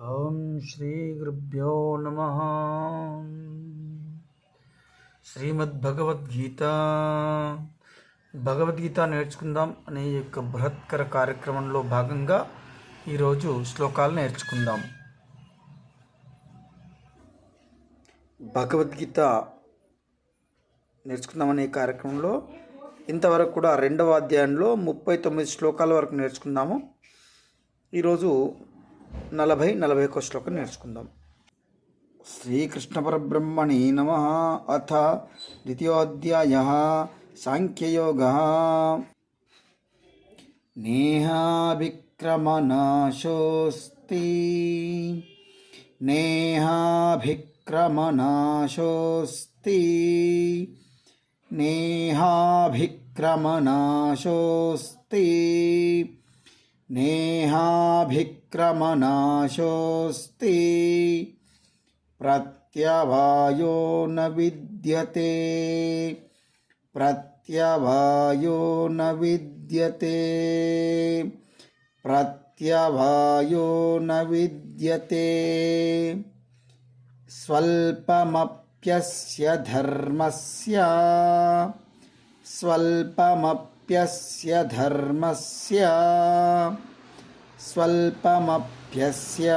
ఓం శ్రీ గురుభ్యో నమ. శ్రీమద్భగవద్గీత. భగవద్గీత నేర్చుకుందాం అనే యొక్క బృహత్కర కార్యక్రమంలో భాగంగా ఈరోజు శ్లోకాలు నేర్చుకుందాం. భగవద్గీత నేర్చుకుందామనే కార్యక్రమంలో ఇంతవరకు కూడా రెండవ అధ్యాయంలో ముప్పై తొమ్మిది శ్లోకాల వరకు నేర్చుకుందాము. ఈరోజు నలభై నలభై ఒక శ్లోకం నేర్చుకుందాం. శ్రీకృష్ణ పరబ్రహ్మణి నమ అథ ద్వితీయోధ్యాయ సాంఖ్యయోగ. నేహాభిక్రమనాశోస్తి నేహాభిక్రమనాశోస్తి నేహాభిక్రమనాశోస్తి నేహాభిక్రమనాశోస్తి ప్రత్యవాయో న విద్యతే ప్రత్యవాయో న విద్యతే ప్రత్యవాయో న విద్యతే స్వల్పమప్యస్య ధర్మస్య స్వల్పమప్యస్య ధర్మస్య స్వల్పమప్యస్య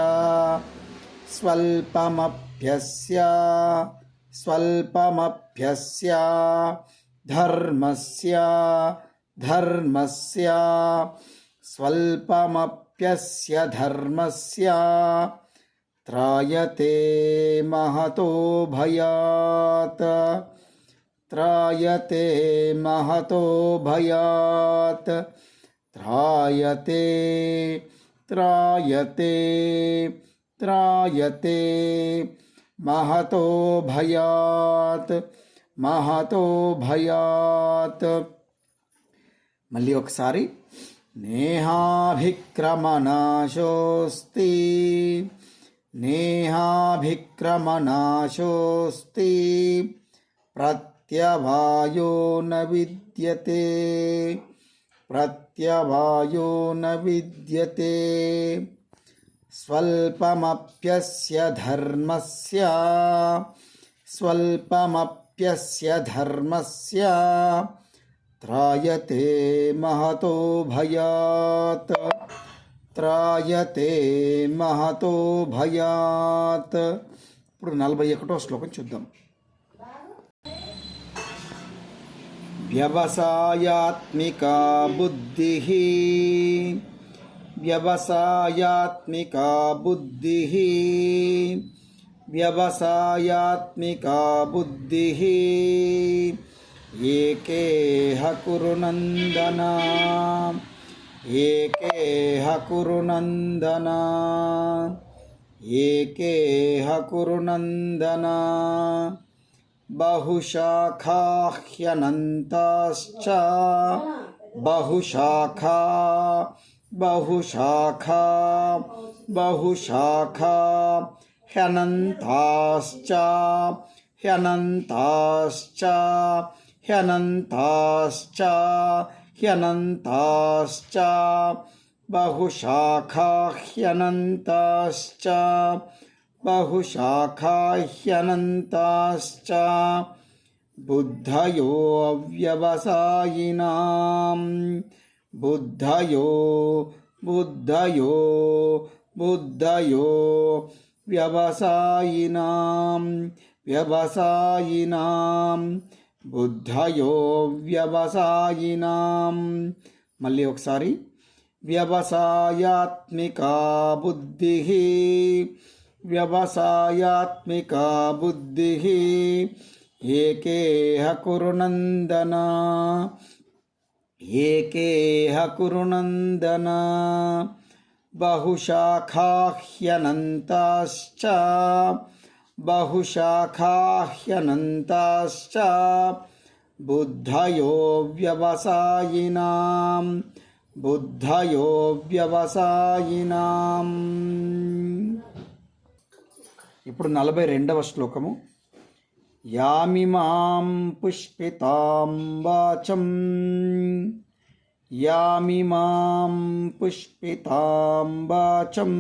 స్వల్పమప్యస్య స్వల్పమప్యస్య ధర్మస్య ధర్మస్య స్వల్పమప్యస్య ధర్మస్య త్రాయతే మహతో భయాత్ त्रायते महतो भयात्। त्रायते त्रायते त्रायते महतो भयात् महतो भयात्। मल्लियोकसारी नेहाभिक्रमनाशोऽस्ति नेहाभिक्रमनाशोऽस्ति प्रत् ప్రత్యవాయో న విద్యతే ప్రత్యవాయో న విద్యతే స్వల్పమప్యస్య ధర్మస్య స్వల్పమప్యస్య ధర్మస్య త్రాయతే మహతో భయాత్ త్రాయతే మహతో భయాత్ ఇప్పుడు నలభై ఒకటో శ్లోకం చూద్దాం व्यवसायात्मिका बुद्धिः। व्यवसायात्मिका बुद्धिः। व्यवसायात्मिका बुद्धिः। एकेह ह कुरुनन्दना एके ह कुरुनन्दना एके कुरुनन्दना बहुशाखाह्यनन्ताश्च बहुशाखा बहुशाखा बहुशाखा ह्यनन्ताश्च ह्यनन्ताश्च ह्यनन्ताश्च ह्यनन्ताश्च बहुशाखा ह्यनन्ताश्च बहुशाखाह्यनन्ताश्च बुद्धयो अव्यवसायिनां बुद्धयो बुद्धयो बुद्धयो व्यवसायिनां వ్యవసాయినాం బుద్ధయో వ్యవసాయినాం మళ్ళీ ఒకసారి వ్యవసాయాత్మికా బుద్ధి व्यवसायात्मिका बुद्धिः एकेह कुरुनन्दन। एकेह कुरुनन्दन। बहुशाखाह्यनन्ताश्च। बहुशाखाह्यनन्ताश्च। बुद्धयो व्यवसायिनां बुद्धयो व्यवसायिनाम्। ఇప్పుడు నలభై రెండవ శ్లోకము. యామిమాం పుష్పితాం వాచం. యామిమాం పుష్పితాం వాచం.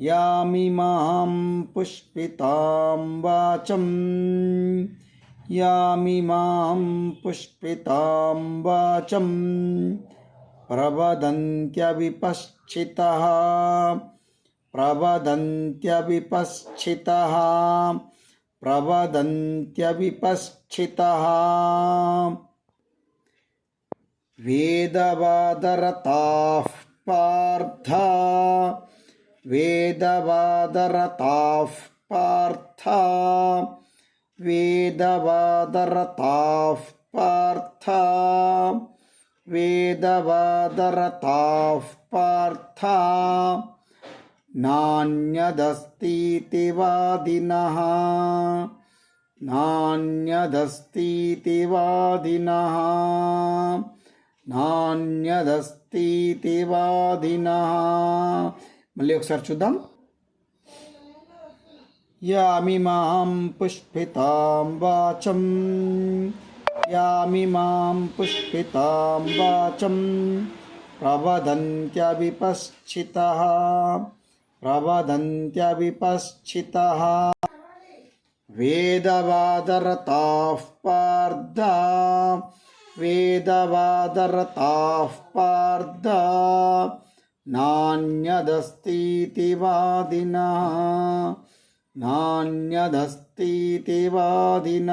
యామిమాం పుష్పితాం వాచం. యామిమాం పుష్పితాం వాచం. ప్రవదంత్యవిపశ్చిత प्रवदन्त्यविपश्चितः। प्रवदन्त्यविपश्चितः। वेदवादरताः पार्थ। वेदवादरताः पार्थ। वेदवादरताः पार्थ। वेदवादरताः पार्थ नान्यदस्तीति वादिनः नान्यदस्तीति वादिनः नान्यदस्तीति वादिनः मल्योक्षर शुद्धम् यामिमां पुष्पितां वाचं। पुष्पितां प्रवदन्त्यविपश्चितः ప్రవదంత్యవిపశ్చిత వేదవాదరతాః పార్థ వేదవాదరతాః పార్థ నాణ్యదస్తీతివాదిన నాణ్యదస్తీతివాదిన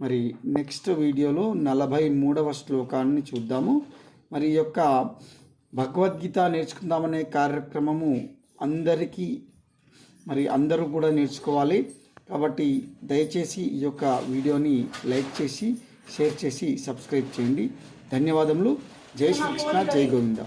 మరి నెక్స్ట్ వీడియోలో నలభై మూడవ శ్లోకాన్ని చూద్దాము. మరి యొక్క భగవద్గీత నేర్చుకుందామనే కార్యక్రమము అందరికీ మరి అందరూ కూడా నేర్చుకోవాలి. కాబట్టి దయచేసి ఈ యొక్క వీడియోని లైక్ చేసి షేర్ చేసి సబ్స్క్రైబ్ చేయండి. ధన్యవాదములు. జై శ్రీకృష్ణ జై గోవింద.